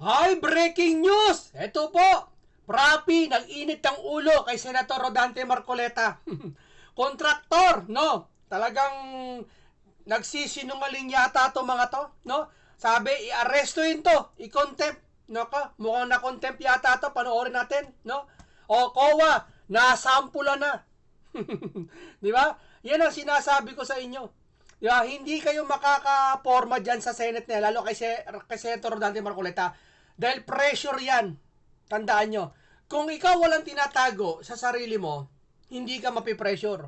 Hi, breaking news! Ito po, Prapi, nag-init ang ulo kay Senator Rodante Marcoleta. Kontraktor, no? Talagang nagsisinungaling yata to mga to, no? Sabi, i-arrestuin to, i-contempt. No ka? Mukhang na-contempt yata to, panoorin natin, no? O, kowa, nasampula na. Di ba? Yan ang sinasabi ko sa inyo. Di ba? Hindi kayo makaka-forma dyan sa Senate na, lalo kay, Se- kay Senator Dante Marcoleta. Dahil pressure yan. Tandaan nyo. Kung ikaw walang tinatago sa sarili mo, hindi ka mapipressure.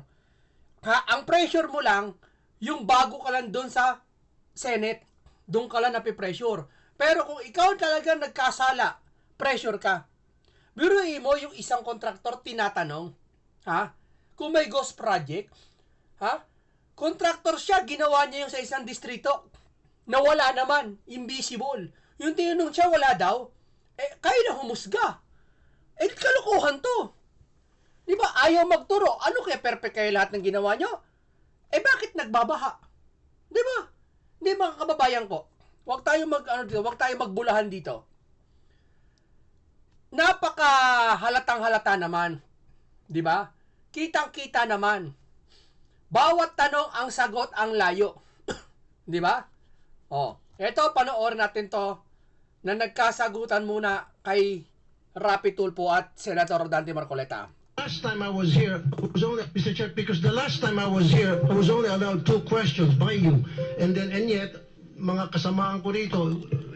Ha, ang pressure mo lang, yung bago ka lang doon sa Senate, doon ka lang napipressure. Pero kung ikaw talaga nagkasala, pressure ka. Biruin mo yung isang kontraktor tinatanong, ha? Kung may ghost project, ha? Kontraktor siya, ginawa niya yung sa isang distrito na wala naman, invisible. Yung tinanong siya, wala daw. Eh, kayo na humusga. Eh, kalokohan to. Di ba? Ayaw magturo. Ano kaya perfect kayo lahat ng ginawa nyo? Eh, bakit nagbabaha? Di ba? Hindi, mga kababayan ko. Huwag tayo mag, ano dito, huwag tayo magbulahan dito. Napaka halatang halata naman. Di ba? Kitang-kita naman. Bawat tanong ang sagot ang layo. Di ba? Oh, eto panoorin natin to na nagkasagutan muna kay Rapi Tulfo at Senator Dante Marcoleta. Last time I was here, I was only, Mr. Chair, because the last time I was here, I was only allowed two questions by you. And then, and yet, mga kasamaan ko rito,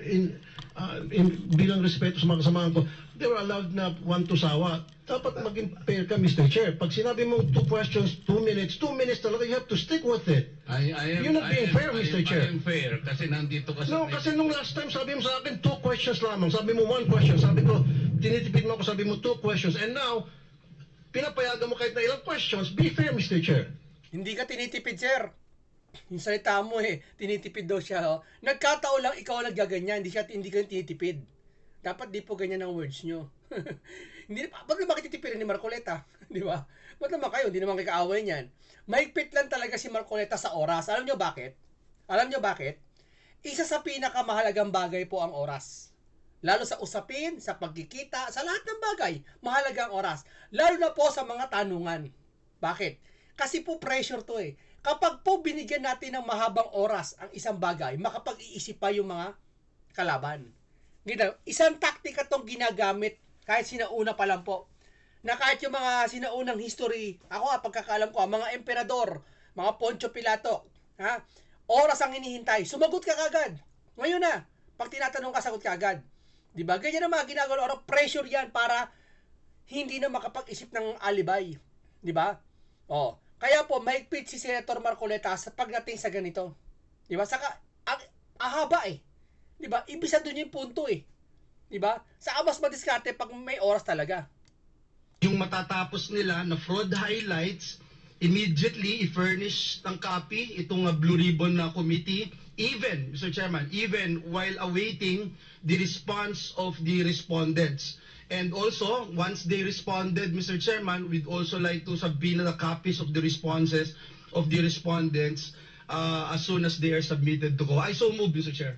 in, uh, in bilang respeto sa mga kasamaan ko, they were allowed na one to sawa. Dapat maging fair ka, Mr. Chair. Pag sinabi mo two questions, two minutes, two minutes talaga, you have to stick with it. I, I am, You're not being I am, fair, I am, Mr. Chair. I am fair kasi nandito ka sa... No, kasi nung last time sabi mo sa akin two questions lamang. Sabi mo one question. Sabi ko, tinitipid mo ako, sabi mo two questions. And now, pinapayagan mo kahit na ilang questions. Be fair, Mr. Chair. Hindi ka tinitipid, sir. Yung salita mo eh, tinitipid daw siya. Oh. Nagkataon lang ikaw naggaganyan, hindi siya hindi ka tinitipid. Dapat di po ganyan ang words nyo. hindi ba't naman kititipid ni Marcoleta? di ba? Ba't naman kayo? Hindi naman kayo kaaway niyan. Mahigpit lang talaga si Marcoleta sa oras. Alam nyo bakit? Alam nyo bakit? Isa sa pinakamahalagang bagay po ang oras. Lalo sa usapin, sa pagkikita, sa lahat ng bagay, mahalaga ang oras. Lalo na po sa mga tanungan. Bakit? Kasi po pressure to eh. Kapag po binigyan natin ng mahabang oras ang isang bagay, makapag-iisip pa yung mga kalaban. Gina, isang taktika tong ginagamit kahit sinauna pa lang po. Na kahit yung mga sinaunang history, ako ah, pagkakalam ko, ah, mga emperador, mga Poncio Pilato, ha? Oras ang hinihintay. Sumagot ka kagad. Ngayon na, pag tinatanong ka, sagot ka agad. Di ba? Ganyan ang mga ginagawa. Or pressure yan para hindi na makapag-isip ng alibay. Di ba? Oh. Kaya po, mahigpit si Senator Marcoleta sa pagdating sa ganito. Di ba? Saka, ang, ahaba eh. Di ba? Ibisa doon yung punto eh. Di ba? Saka mas madiskarte pag may oras talaga. Yung matatapos nila na fraud highlights, immediately i-furnish ng copy itong uh, Blue Ribbon na committee, even, Mr. Chairman, even while awaiting the response of the respondents. And also, once they responded, Mr. Chairman, we'd also like to subpoena the copies of the responses of the respondents uh, as soon as they are submitted to go. I so move, Mr. Chair.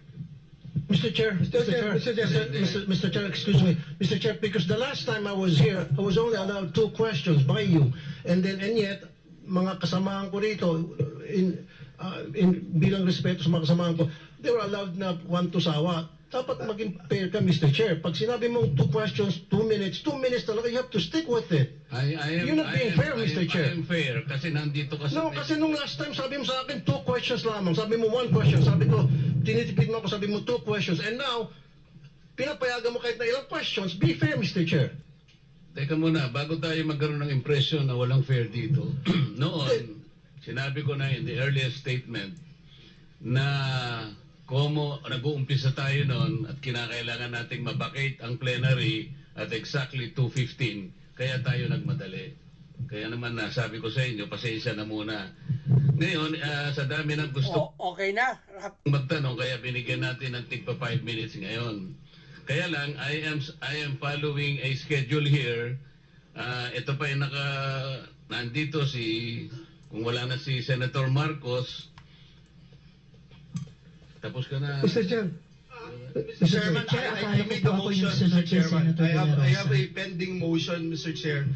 Mr. Chair, Mr. Chair, Mr. Chair, Mr. Mr. Chair, excuse me, Mr. Chair, because the last time I was here, I was only allowed two questions by you, and then and yet mga kasamahan ko rito in uh, in bilang respeto sa mga kasamahan ko, they were allowed na one to sawa. Dapat maging fair ka, Mr. Chair. Pag sinabi mong two questions, two minutes, two minutes talaga, you have to stick with it. I, I am, You're not being I am, fair, I Mr. am, Chair. I am fair kasi nandito ka sa... No, kasi nung last time sabi mo sa akin two questions lamang. Sabi mo one question. Sabi ko, tinitipid mo ako, sabi mo two questions. And now, pinapayagan mo kahit na ilang questions. Be fair, Mr. Chair. Teka muna, bago tayo magkaroon ng impression na walang fair dito, noon, sinabi ko na in the earliest statement na komo nag-uumpisa tayo noon at kinakailangan nating mabakate ang plenary at exactly 2.15, kaya tayo nagmadali. Kaya naman na, sabi ko sa inyo, pasensya na muna. Ngayon, ah, sa dami ng gusto O, okay na. Magtanong kaya binigyan natin ng tigpa 5 minutes ngayon. Kaya lang I am I am following a schedule here. Ah, ito pa yung naka nandito si kung wala na si Senator Marcos. Tapos ka na. Mr. Chair, Mr. Chairman, I, I, I made a motion, Mr. Chairman. I have, I have a pending motion, Mr. Chair.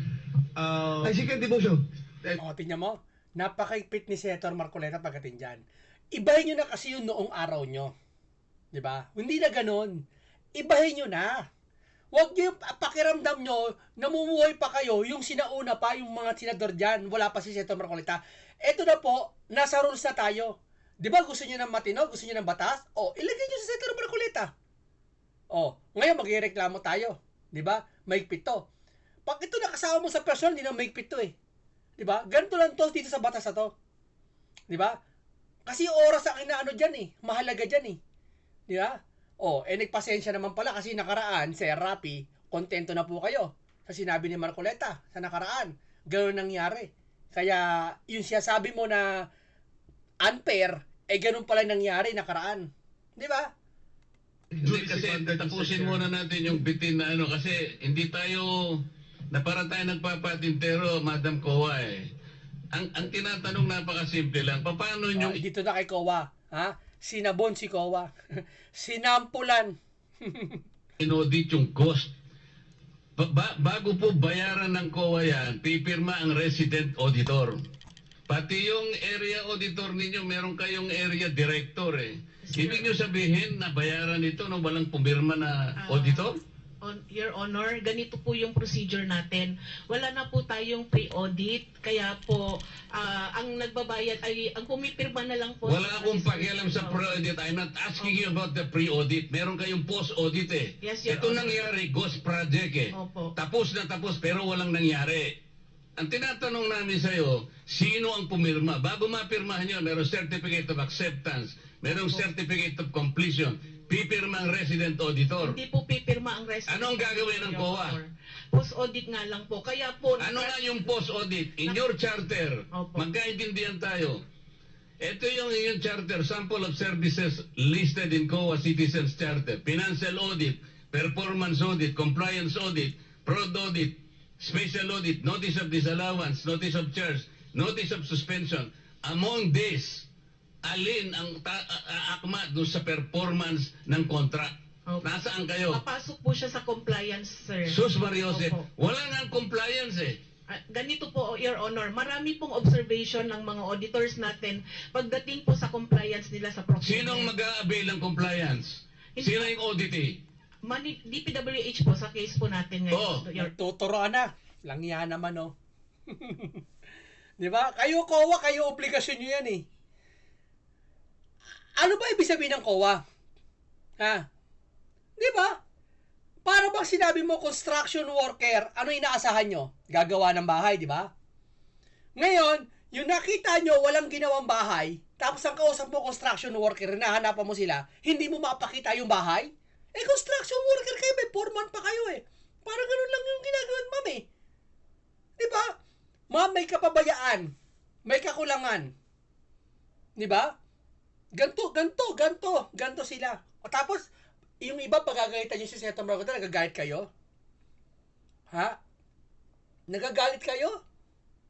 Uh, I second the motion. O, tingnan mo. Napakaigpit ni Senator Marcoleta pagdating dyan. Ibahin nyo na kasi yung noong araw nyo. Di ba? Hindi na ganon. Ibahin nyo na. Huwag nyo yung pakiramdam nyo, namumuhay pa kayo, yung sinauna pa, yung mga senador dyan, wala pa si Senator Marcoleta. Eto na po, nasa rules na tayo. Di ba gusto nyo ng matino, gusto nyo ng batas? O, ilagay nyo si Senator Marcoleta. O, ngayon magreklamo tayo. Di ba? Maigpit to. Pag ito nakasama mo sa personal, hindi na maigpit to eh. Di ba? Ganito lang to dito sa batas na to. Di ba? Kasi oras ang inaano dyan eh. Mahalaga dyan eh. Di ba? O, eh nagpasensya naman pala kasi nakaraan, Sir Rapi, kontento na po kayo sa sinabi ni Marcoleta sa nakaraan. Ganun nangyari. Kaya, yung siya sabi mo na unfair, eh ganun pala nangyari nakaraan. Di ba? Hindi kasi seconded, Mr. tapusin Chair. muna natin yung bitin na ano kasi hindi tayo na para tayo nagpapatintero, Madam Kowa eh. Ang ang tinatanong napakasimple lang. Paano Oh, nyo dito na kay Kowa. Ha? Sinabon si Kowa. Sinampulan. inaudit yung cost? Ba- ba- bago po bayaran ng COA yan, pipirma ang resident auditor. Pati yung area auditor ninyo, meron kayong area director eh. Ibig nyo sabihin na bayaran ito nung walang pumirma na Ah. auditor? On, Your Honor, ganito po yung procedure natin. Wala na po tayong pre-audit, kaya po ah, ang nagbabayad ay ang pumipirma na lang po. Wala akong pakialam sa pre-audit. I'm not asking you about the pre-audit. Meron kayong post-audit eh. Yes, Your Ito Honor. nangyari, ghost project eh. Opo. Tapos na tapos pero walang nangyari. Ang tinatanong namin sa iyo, sino ang pumirma? Bago mapirmahan yun, merong certificate of acceptance, merong certificate of completion, pipirma ang resident auditor. Hindi po pipirma ang rest. Anong gagawin ng COA? Post-audit nga lang po. Kaya po... Ano nga yung post-audit? In your charter, Opo. magkaintindihan tayo. Ito yung yung charter, sample of services listed in COA Citizens Charter. Financial audit, performance audit, compliance audit, fraud audit, special audit, notice of disallowance, notice of charge, notice of suspension. Among these, alin ang akma doon sa performance ng contract? Opo. Nasaan kayo? Papasok po siya sa compliance, sir. Sus Mariose, Opo. wala nga compliance eh. Ah, ganito po, Your Honor, marami pong observation ng mga auditors natin pagdating po sa compliance nila sa procurement. Sinong mag-a-avail ng compliance? Sino yung auditee? Mani, DPWH po sa case po natin ngayon. Oo. Your Nagtuturoan na. Lang yan naman, oh. Di ba? Kayo, COA, kayo obligasyon nyo yan, eh. Ano ba ibig sabihin ng COA? Ha? Di ba? Para bang sinabi mo construction worker, ano inaasahan nyo? Gagawa ng bahay, di ba? Ngayon, yung nakita nyo walang ginawang bahay, tapos ang kausap mo construction worker, hinahanapan mo sila, hindi mo mapakita yung bahay? Eh, construction worker kayo, may foreman pa kayo eh. Parang ganun lang yung ginagawa ng ma'am eh. Di ba? Ma'am, may kapabayaan. May kakulangan. Di ba? Ganto, ganto, ganto, ganto sila. O tapos, yung iba pagagalitan nyo si Senator Marcota, nagagalit kayo? Ha? Nagagalit kayo?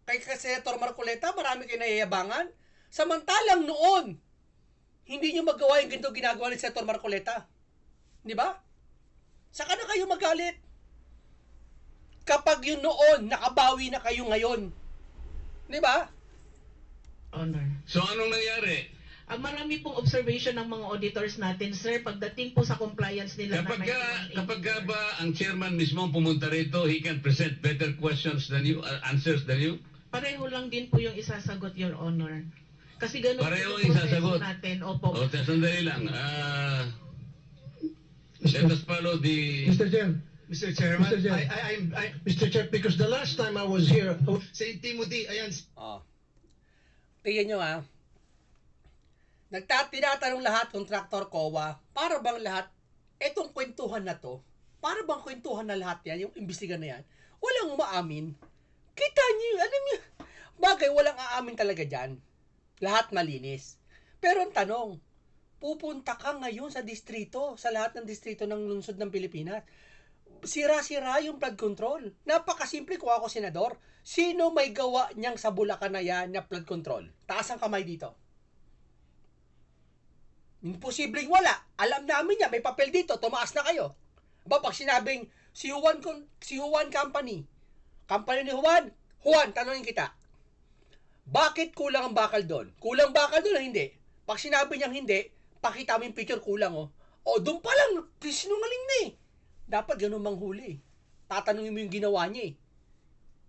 Kay Senator Marcoleta, marami kayo nayayabangan. Samantalang noon, hindi nyo magawa yung ganito ginagawa ni Senator Marcoleta. Di ba? Saka na kayo magalit. Kapag yun noon, nakabawi na kayo ngayon. Di ba? Honor. So anong nangyari? Ah, marami pong observation ng mga auditors natin, sir, pagdating po sa compliance nila Kapag, na ka, 9180. kapag ka ba ang chairman mismo ang pumunta rito, he can present better questions than you, uh, answers than you? Pareho lang din po yung isasagot, Your Honor. Kasi ganun po Pareho yung isasagot? natin. Opo. O, sandali lang. Ah, let us follow the... Mr. Chair, Mr. Chairman, Mr. Chair. I, I, I'm, I, Mr. Chair, because the last time I was here, St. Timothy, ayan, Oh. Tingnan nyo ha. Nagta tinatanong lahat kontraktor COA, para bang lahat, etong kwentuhan na to, para bang kwentuhan na lahat yan, yung imbestigan na yan, walang umaamin. Kita nyo, alam nyo, bagay, walang aamin talaga dyan. Lahat malinis. Pero ang tanong, pupunta ka ngayon sa distrito, sa lahat ng distrito ng lungsod ng Pilipinas. Sira-sira yung flood control. Napakasimple kung ako senador. Sino may gawa niyang sa Bulacan na yan na flood control? Taas ang kamay dito. Imposibleng wala. Alam namin niya, may papel dito, tumaas na kayo. Aba, pag sinabing si Juan, si Juan Company, company ni Juan, Juan, tanongin kita, bakit kulang ang bakal doon? Kulang bakal doon hindi? Pag sinabi niyang hindi, pakita mo yung picture kulang oh. O doon pa lang, sinungaling na eh. Dapat ganun manghuli. Tatanungin mo yung ginawa niya eh.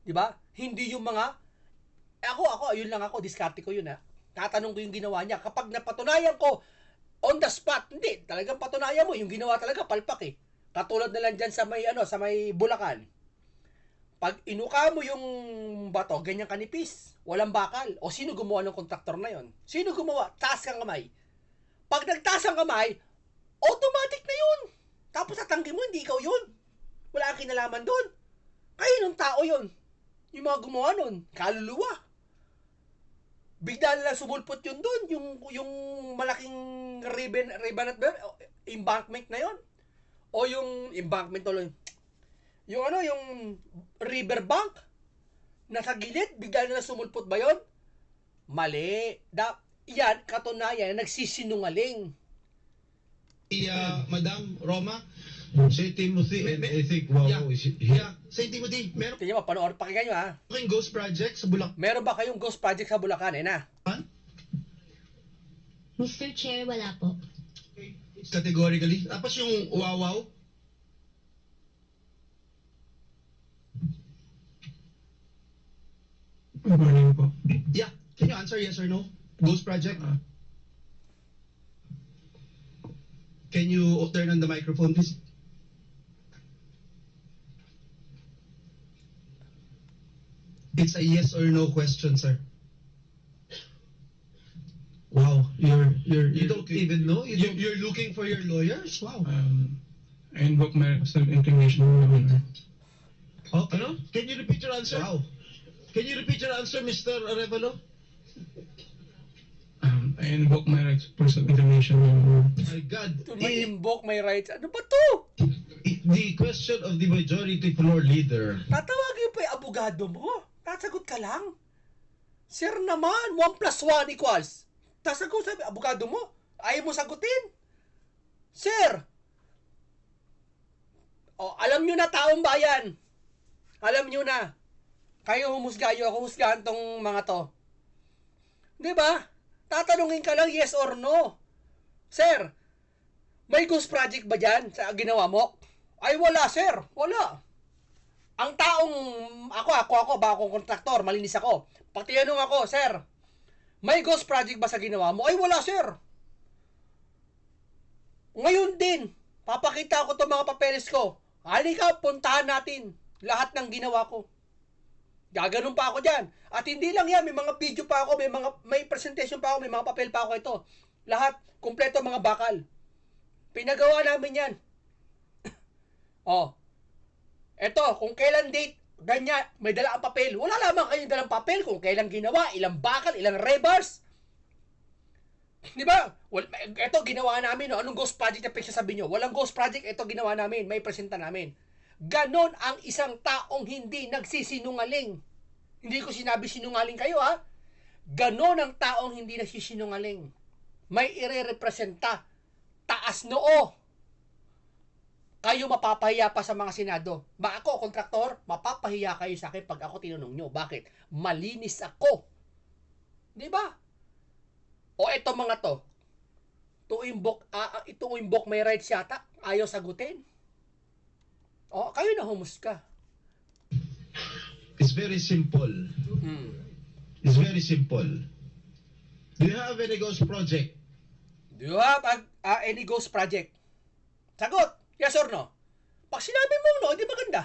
'Di ba? Hindi yung mga eh, ako ako ayun lang ako diskarte ko yun ha. Tatanong ko yung ginawa niya. Kapag napatunayan ko on the spot, hindi, talagang patunayan mo yung ginawa talaga palpak eh. Katulad na lang dyan sa may ano, sa may Bulacan. Pag inuka mo yung bato, ganyan kanipis, walang bakal. O sino gumawa ng kontraktor na yon? Sino gumawa? Taas kang kamay. Pag nagtaas ang kamay, automatic na yun. Tapos tatanggi mo, hindi ikaw yun. Wala kang kinalaman doon. Kayo nung tao yun. Yung mga gumawa nun, kaluluwa. Bigla na lang sumulpot yun doon, yung, yung malaking ribbon, ribbon at ba- embankment na yon O yung embankment tuloy. Yung ano, yung riverbank na sa gilid, bigla na lang sumulpot ba yon? Mali. Da, yan, katunayan, nagsisinungaling. uh, Madam Roma, Say Timothy, May- and may- I think Wow yeah, is here. yeah, St. Timothy, meron Tingnan mo, panood, pakinggan nyo ha. kayong ghost project sa Bulacan? Meron ba kayong ghost project sa Bulacan, eh na? Mr. Chair, wala po. Categorically. Tapos yung wawaw, Good morning po. yeah. Can you answer yes or no? Ghost project? Can you turn on the microphone, please? It's a yes or no question, sir. Wow, you're, you're, You you don't don't even know? You You, don't, you're looking for your lawyers? Wow. Um, I invoke my self-incrimination, Your Honor. oh, ano? Can you repeat your answer? Wow. Can you repeat your answer, Mr. Arevalo? I invoke my rights for Your Honor. My God, To i- invoke my rights. Ano ba to? i- the question of the majority floor leader Tatawagin pa yung abogado mo. Tasagot ka lang. Sir naman, 1 plus 1 equals. Tasagot sabi, abogado mo. Ayaw mo sagutin. Sir. O, alam nyo na taong bayan. Alam nyo na. Kayo humusga, yo ako husgahan tong mga to. 'Di ba? Tatanungin ka lang yes or no. Sir, may ghost project ba dyan sa ginawa mo? Ay wala, sir. Wala ang taong ako ako ako ba akong kontraktor malinis ako pag tinanong ako sir may ghost project ba sa ginawa mo ay wala sir ngayon din papakita ko to mga papeles ko halika puntahan natin lahat ng ginawa ko gaganon pa ako dyan at hindi lang yan may mga video pa ako may mga may presentation pa ako may mga papel pa ako ito lahat kumpleto mga bakal pinagawa namin yan oh Eto, kung kailan date, ganyan, may dala ang papel. Wala lamang kayong dalang papel kung kailan ginawa, ilang bakal, ilang rebars. Di ba? Well, eto, ginawa namin. No? Anong ghost project na pinagsasabi nyo? Walang ghost project, eto ginawa namin. May presenta namin. Ganon ang isang taong hindi nagsisinungaling. Hindi ko sinabi sinungaling kayo, ha? Ganon ang taong hindi nagsisinungaling. May ire-representa. Taas noo kayo mapapahiya pa sa mga senado. Ba ako, kontraktor, mapapahiya kayo sa akin pag ako tinanong nyo. Bakit? Malinis ako. Di ba? O eto mga to. To invoke, ah, ah, ito invoke may rights yata. Ayaw sagutin. O, kayo na humusga. It's very simple. Hmm. It's very simple. Do you have any ghost project? Do you have a- a- any ghost project? Sagot! Yes or no? Pag sinabi mong no, di maganda.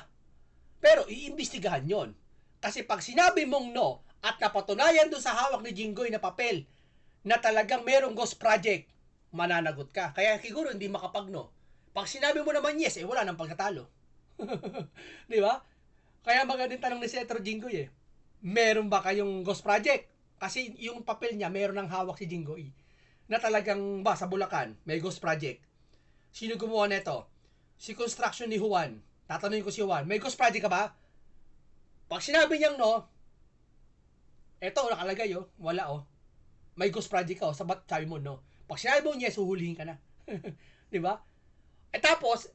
Pero iimbestigahan yon. Kasi pag sinabi mong no at napatunayan doon sa hawak ni Jinggoy na papel na talagang merong ghost project, mananagot ka. Kaya siguro hindi makapag-no. Pag sinabi mo naman yes, eh wala nang pagkatalo. di ba? Kaya magandang tanong ni Senator Jinggoy eh. Meron ba kayong ghost project? Kasi yung papel niya, meron ng hawak si Jinggoy na talagang ba sa Bulacan, may ghost project. Sino gumawa nito? Si construction ni Juan. Tatanungin ko si Juan, may ghost project ka ba? Pag sinabi niyang no, eto nakalagay oh, wala oh. May ghost project ka oh, sabat sabi mo no. Pag sinabi mo yes, huhulihin ka na. Di ba? Eh tapos,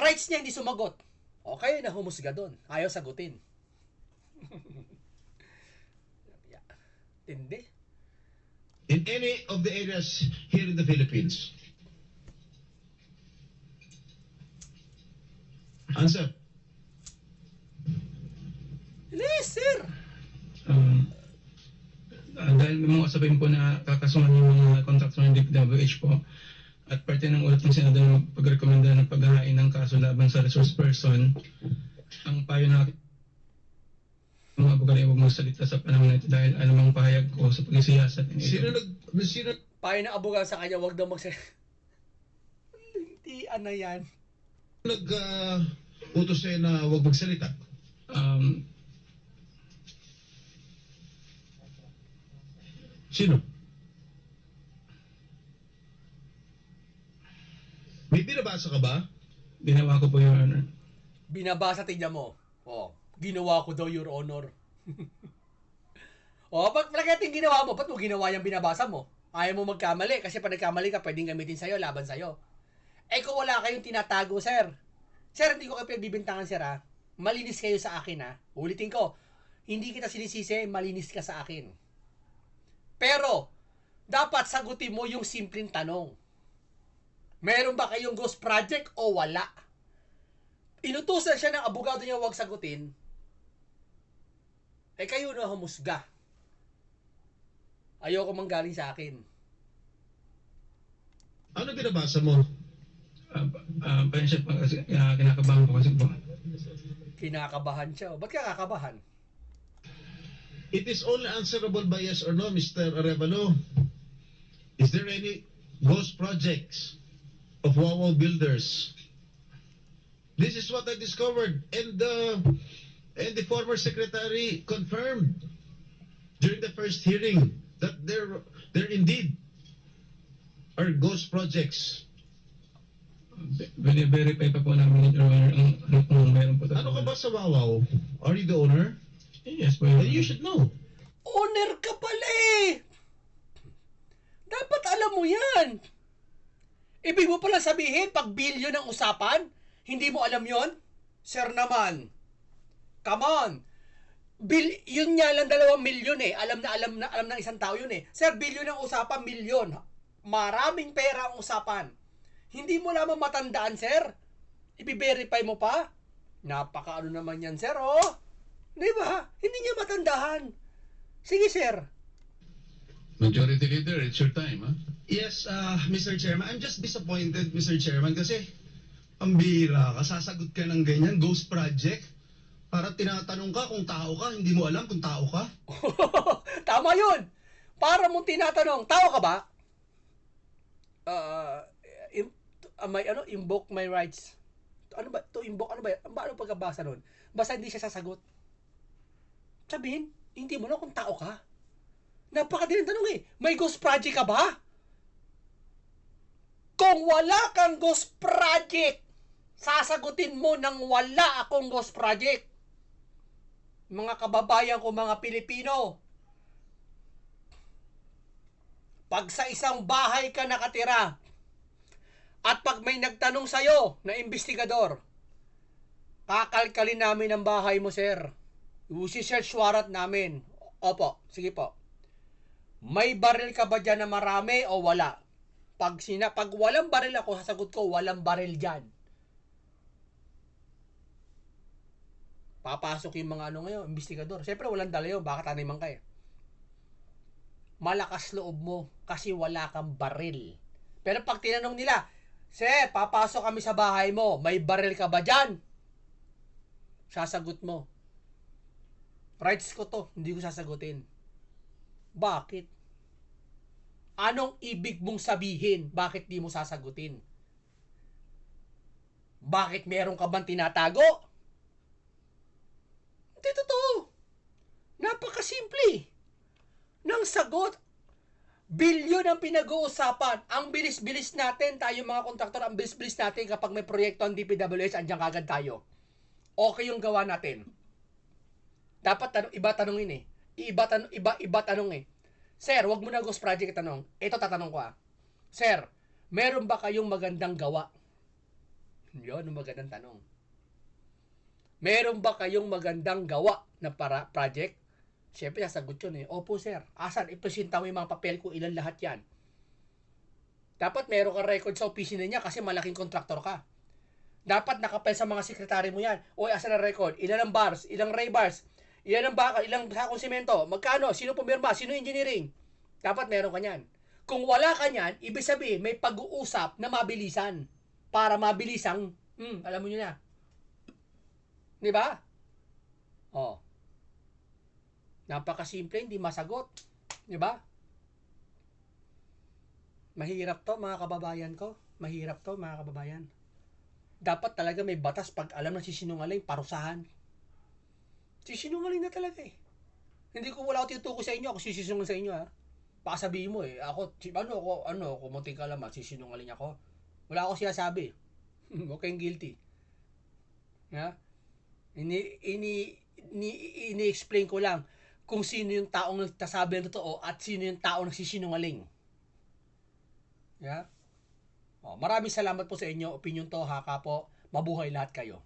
rights niya hindi sumagot. O kayo na humusga doon. Ayaw sagutin. Yeah. Tindi. In any of the areas here in the Philippines? Answer. Yes, sir. Um, ah, dahil may mga usapin po na kakasuhan yung mga kontraktor ng DPWH po at parte ng ulat ng Senado na pagrekomenda ng paghahain ng kaso laban sa resource person, ang payo na mga abogado ay huwag magsalita sa panahon na ito dahil anumang pahayag ko sa pag-isiyasat Sino nag... Sino Payo ng abogado sa kanya, wag daw magsa... Hindi, ano yan. nag... Uh, utos sa'yo na huwag magsalita? um, Sino? May binabasa ka ba? ginawa ko po yung honor. Binabasa tingnan mo. Oh, ginawa ko daw, Your Honor. oh, pag plagating ginawa mo, ba't mo ginawa yung binabasa mo? Ayaw mo magkamali, kasi pag nagkamali ka, pwedeng gamitin sa'yo, laban sa'yo. Eh kung wala kayong tinatago, sir. Sir, hindi ko kayo pinagbibintangan, sir, ha? Malinis kayo sa akin, ha? Ulitin ko, hindi kita sinisisi, malinis ka sa akin. Pero, dapat sagutin mo yung simpleng tanong. Meron ba kayong ghost project o wala? Inutusan siya ng abogado niya huwag sagutin. Eh kayo na humusga. Ayoko manggaling sa akin. Ano binabasa mo? Uh, uh, kasi uh, kinakabahan po kasi po. Kinakabahan siya. Ba't ka kakabahan? It is only answerable by yes or no, Mr. Arevalo. Is there any ghost projects of Wawa builders? This is what I discovered, and the and the former secretary confirmed during the first hearing that there there indeed are ghost projects. Verify pa po namin Your Honor ang ano kung meron po. Ano ka ba sa Wawaw? Are you the owner? Yes po. Your Then you Honor. should know. Owner ka pala eh! Dapat alam mo yan! Ibig mo pala sabihin, pag bilyon ang usapan, hindi mo alam yon? Sir naman. Come on. Bil, yun nga lang dalawang milyon eh. Alam na alam na alam ng isang tao yun eh. Sir, bilyon ang usapan, milyon. Maraming pera ang usapan. Hindi mo lamang matandaan, sir. Ibi-verify mo pa. Napaka ano naman yan, sir, oh. Di ba? Hindi niya matandaan. Sige, sir. Majority Leader, it's your time, ha? Yes, uh, Mr. Chairman. I'm just disappointed, Mr. Chairman, kasi bihira ka, sasagot ka ng ganyan, ghost project. Para tinatanong ka kung tao ka, hindi mo alam kung tao ka. Tama yun. Para mong tinatanong, tao ka ba? Uh, im, uh, may ano, invoke my rights. Ano ba? To invoke, ano ba? Ano ba ano pagkabasa nun? Basta hindi siya sasagot. Sabihin, hindi mo na kung tao ka. Napakadilang tanong eh. May ghost project ka ba? Kung wala kang ghost project, sasagutin mo ng wala akong ghost project. Mga kababayan ko, mga Pilipino, pag sa isang bahay ka nakatira, at pag may nagtanong sa'yo na investigador, kakalkalin namin ang bahay mo, sir. Usi-search warrant namin. Opo, sige po. May baril ka ba dyan na marami o wala? Pag, sina, pag walang baril ako, sasagot ko, walang baril dyan. Papasok yung mga ano ngayon, investigador. Siyempre, walang dala yun. Baka taniman ka eh. Malakas loob mo kasi wala kang baril. Pero pag tinanong nila, Sir, papasok kami sa bahay mo. May baril ka ba dyan? Sasagot mo. Rights ko to. Hindi ko sasagutin. Bakit? Anong ibig mong sabihin? Bakit di mo sasagutin? Bakit meron ka bang tinatago? Hindi totoo. Napakasimple. Nang sagot, bilyon ang pinag-uusapan. Ang bilis-bilis natin, tayo mga kontraktor, ang bilis-bilis natin kapag may proyekto ang DPWH, andyan kagad tayo. Okay yung gawa natin. Dapat tanong, iba tanongin eh. Iba, tanong, iba, iba tanong eh. Sir, wag mo na ghost project tanong. Ito tatanong ko ah. Sir, meron ba kayong magandang gawa? Yun, ang magandang tanong. Meron ba kayong magandang gawa na para project? Siyempre, sasagot yun eh. Opo, sir. Asan? Ipresenta mo yung mga papel ko, ilan lahat yan. Dapat meron ka record sa opisina niya kasi malaking kontraktor ka. Dapat nakapel sa mga sekretary mo yan. Oy, asan ang record? Ilan ang bars? Ilang ray bars? Ilan ang bakal? Ilang sakong simento? Magkano? Sino pumirma? Sino engineering? Dapat meron ka niyan. Kung wala ka niyan, ibig sabihin may pag-uusap na mabilisan para mabilisang, hmm, alam mo nyo na. Di ba? Oh. Napakasimple, hindi masagot. Di ba? Mahirap to, mga kababayan ko. Mahirap to, mga kababayan. Dapat talaga may batas pag alam na sisinungaling, parusahan. Sisinungaling na talaga eh. Hindi ko wala ako tinutuko sa inyo, ako sisinungaling sa inyo ha. Baka mo eh, ako, ano ako, ano, kumuting ka laman, sisinungaling ako. Wala ako sinasabi. Huwag kayong guilty. Ha? Ini, ini, ini, ini-explain ko lang kung sino yung taong nagtasabi ng totoo at sino yung taong nagsisinungaling. Yeah? Oh, maraming salamat po sa inyo. Opinion to, haka po. Mabuhay lahat kayo.